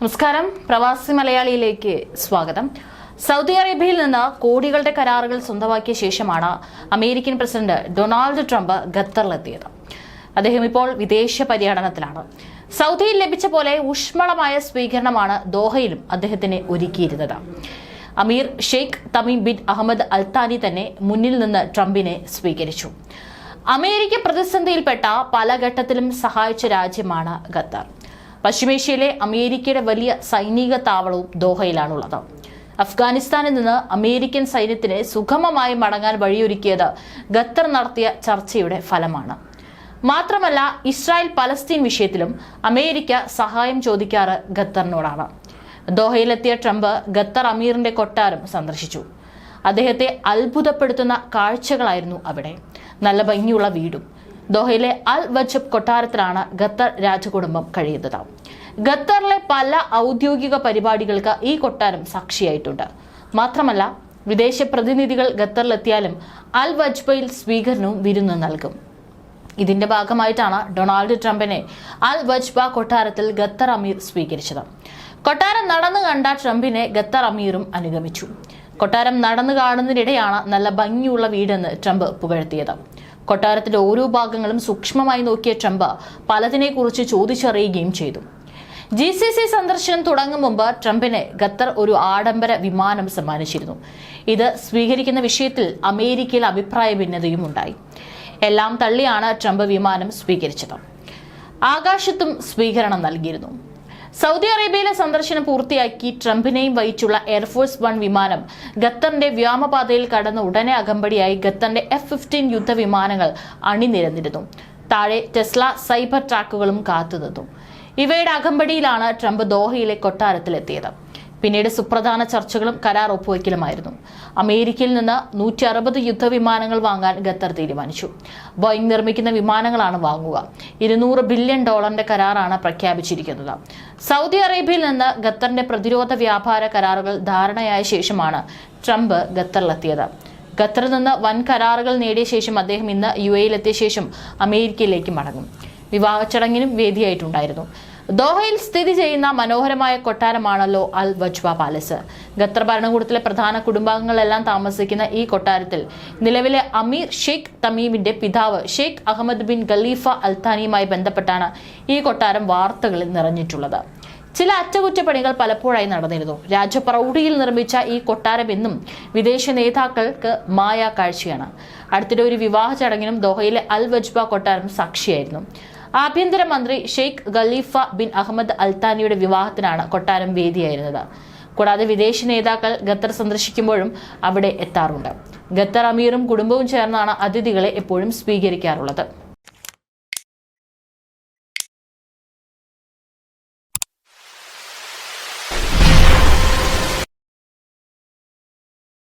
നമസ്കാരം. പ്രവാസി മലയാളിയിലേക്ക് സ്വാഗതം. സൗദി അറേബ്യയിൽ നിന്ന് കോടികളുടെ കരാറുകൾ സ്വന്തമാക്കിയ ശേഷമാണ് അമേരിക്കൻ പ്രസിഡന്റ് ഡൊണാൾഡ് ട്രംപ് ഖത്തറിലെത്തിയത്. അദ്ദേഹം ഇപ്പോൾ വിദേശ പര്യടനത്തിലാണ്. സൗദിയിൽ ലഭിച്ച പോലെ ഊഷ്മളമായ സ്വീകരണമാണ് ദോഹയിലും അദ്ദേഹത്തിന് ഒരുക്കിയിരുന്നത്. അമീർ Sheikh Tamim bin Ahmed Al Thani തന്നെ മുന്നിൽ നിന്ന് ട്രംപിനെ സ്വീകരിച്ചു. അമേരിക്ക പ്രതിസന്ധിയിൽപ്പെട്ട പല ഘട്ടത്തിലും സഹായിച്ച രാജ്യമാണ് ഖത്തർ. പശ്ചിമേഷ്യയിലെ അമേരിക്കയുടെ വലിയ സൈനിക താവളവും ദോഹയിലാണുള്ളത്. അഫ്ഗാനിസ്ഥാനിൽ നിന്ന് അമേരിക്കൻ സൈന്യത്തിന് സുഗമമായി മടങ്ങാൻ വഴിയൊരുക്കിയത് ഖത്തർ നടത്തിയ ചർച്ചയുടെ ഫലമാണ്. മാത്രമല്ല ഇസ്രായേൽ പലസ്തീൻ വിഷയത്തിലും അമേരിക്ക സഹായം ചോദിക്കാറ് ഖത്തറിനോടാണ്. ദോഹയിലെത്തിയ ട്രംപ് ഖത്തർ അമീറിന്റെ കൊട്ടാരം സന്ദർശിച്ചു. അദ്ദേഹത്തെ അത്ഭുതപ്പെടുത്തുന്ന കാഴ്ചകളായിരുന്നു അവിടെ. നല്ല ഭംഗിയുള്ള വീടും ദോഹയിലെ അൽ വജബ് കൊട്ടാരത്തിലാണ് ഖത്തർ രാജകുടുംബം കഴിയുന്നത്. ഖത്തറിലെ പല ഔദ്യോഗിക പരിപാടികൾക്ക് ഈ കൊട്ടാരം സാക്ഷിയായിട്ടുണ്ട്. മാത്രമല്ല വിദേശ പ്രതിനിധികൾ ഖത്തറിലെത്തിയാലും അൽ വജ്ബയിൽ സ്വീകരണവും വിരുന്ന് നൽകും. ഇതിന്റെ ഭാഗമായിട്ടാണ് ഡൊണാൾഡ് ട്രംപിനെ അൽ വജ്ബ കൊട്ടാരത്തിൽ ഖത്തർ അമീർ സ്വീകരിച്ചത്. കൊട്ടാരം നടന്നു കണ്ട ട്രംപിനെ ഖത്തർ അമീറും അനുഗമിച്ചു. കൊട്ടാരം നടന്നു കാണുന്നതിനിടെയാണ് നല്ല ഭംഗിയുള്ള വീടെന്ന് ട്രംപ് പുകഴ്ത്തിയത്. കൊട്ടാരത്തിന്റെ ഓരോ ഭാഗങ്ങളും സൂക്ഷ്മമായി നോക്കിയ ട്രംപ് പലതിനെക്കുറിച്ച് ചോദിച്ചറിയുകയും ചെയ്തു. ജി സി സി സന്ദർശനം തുടങ്ങും മുമ്പ് ട്രംപിന് ഖത്തർ ഒരു ആഡംബര വിമാനം സമ്മാനിച്ചിരുന്നു. ഇത് സ്വീകരിക്കുന്ന വിഷയത്തിൽ അമേരിക്കയിൽ അഭിപ്രായ ഭിന്നതയും ഉണ്ടായി. എല്ലാം തള്ളിയാണ് ട്രംപ് വിമാനം സ്വീകരിച്ചത്. ആകാശത്തും സ്വീകരണം നൽകിയിരുന്നു. സൗദി അറേബ്യയിലെ സന്ദർശനം പൂർത്തിയാക്കി ട്രംപിനെയും വഹിച്ചുള്ള എയർഫോഴ്സ് വൺ വിമാനം ഖത്തറിന്റെ വ്യോമപാതയിൽ കടന്ന ഉടനെ അകമ്പടിയായി ഖത്തറിന്റെ എഫ് ഫിഫ്റ്റീൻ യുദ്ധവിമാനങ്ങൾ അണിനിരന്നിരുന്നു. താഴെ ടെസ്ല സൈബർ ട്രാക്കുകളും കാത്തുനിന്നു ഇവയുടെ അകമ്പടിയിലാണ് ട്രംപ് ദോഹയിലെ കൊട്ടാരത്തിലെത്തിയത്. പിന്നീട് സുപ്രധാന ചർച്ചകളും കരാർ ഒപ്പുവയ്ക്കലുമായിരുന്നു അമേരിക്കയിൽ നിന്ന് നൂറ്റി അറുപത് യുദ്ധവിമാനങ്ങൾ വാങ്ങാൻ ഖത്തർ തീരുമാനിച്ചു. ബോയിങ് നിർമ്മിക്കുന്ന വിമാനങ്ങളാണ് വാങ്ങുക. ഇരുന്നൂറ് ബില്യൺ ഡോളറിന്റെ കരാറാണ് പ്രഖ്യാപിച്ചിരിക്കുന്നത്. സൗദി അറേബ്യയിൽ നിന്ന് ഖത്തറിന്റെ പ്രതിരോധ വ്യാപാര കരാറുകൾ ധാരണയായ ശേഷമാണ് ട്രംപ് ഖത്തറിലെത്തിയത്. ഖത്തറിൽ നിന്ന് വൻ കരാറുകൾ നേടിയ ശേഷം അദ്ദേഹം ഇന്ന് യു എയിലെത്തിയ ശേഷം അമേരിക്കയിലേക്ക് മടങ്ങും. വിവാഹ ചടങ്ങിനും വേദിയായിട്ടുണ്ടായിരുന്നു. ദോഹയിൽ സ്ഥിതി ചെയ്യുന്ന മനോഹരമായ കൊട്ടാരമാണല്ലോ അൽ വജ്വ പാലസ്. ഖത്തർ ഭരണകൂടത്തിലെ പ്രധാന കുടുംബാംഗങ്ങളെല്ലാം താമസിക്കുന്ന ഈ കൊട്ടാരത്തിൽ നിലവിലെ അമീർ ഷെയ്ഖ് തമീമിന്റെ പിതാവ് ഷെയ്ഖ് അഹമ്മദ് ബിൻ ഖലീഫ അൽത്താനിയുമായി ബന്ധപ്പെട്ടാണ് ഈ കൊട്ടാരം വാർത്തകളിൽ നിറഞ്ഞിട്ടുള്ളത്. ചില അറ്റകുറ്റപ്പണികൾ പലപ്പോഴായി നടന്നിരുന്നു. രാജപ്രൗഢിയിൽ നിർമ്മിച്ച ഈ കൊട്ടാരം എന്നും വിദേശ നേതാക്കൾക്ക് മായ കാഴ്ചയാണ്. അടുത്തിടെ ഒരു വിവാഹ ചടങ്ങിനും ദോഹയിലെ അൽ വജ്ബ കൊട്ടാരം സാക്ഷിയായിരുന്നു. ആഭ്യന്തരമന്ത്രി ഷെയ്ഖ് ഖലീഫ ബിൻ അഹമ്മദ് അൽത്താനിയുടെ വിവാഹത്തിനാണ് കൊട്ടാരം വേദിയായിരുന്നത്. കൂടാതെ വിദേശ നേതാക്കൾ ഖത്തർ സന്ദർശിക്കുമ്പോഴും അവിടെ എത്താറുണ്ട്. ഖത്തർ അമീറും കുടുംബവും ചേർന്നാണ് അതിഥികളെ എപ്പോഴും സ്വീകരിക്കാറുള്ളത്.